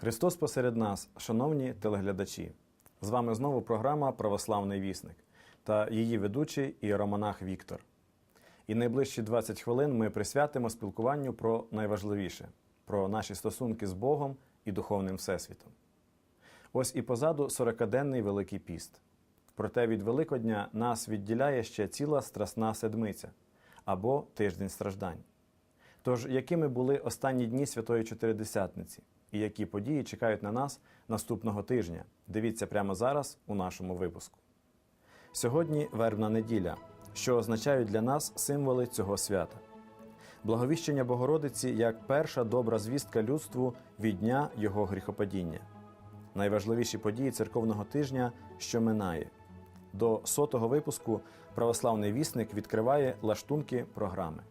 Христос посеред нас, шановні телеглядачі. З вами знову програма Православний вісник та її ведучий іеромонах Віктор. І найближчі 20 хвилин ми присвятимо спілкуванню про найважливіше про наші стосунки з Богом і духовним Всесвітом. Ось і позаду 40-денний Великий піст. Проте від Великодня нас відділяє ще ціла страсна седмиця або тиждень страждань. Тож, якими були останні дні Святої Чотиридесятниці і які події чекають на нас наступного тижня? Дивіться прямо зараз у нашому випуску. Сьогодні вербна неділя, що означають для нас символи цього свята. Благовіщення Богородиці як перша добра звістка людству від дня його гріхопадіння. Найважливіші події церковного тижня, що минає. До сотого випуску православний вісник відкриває лаштунки програми.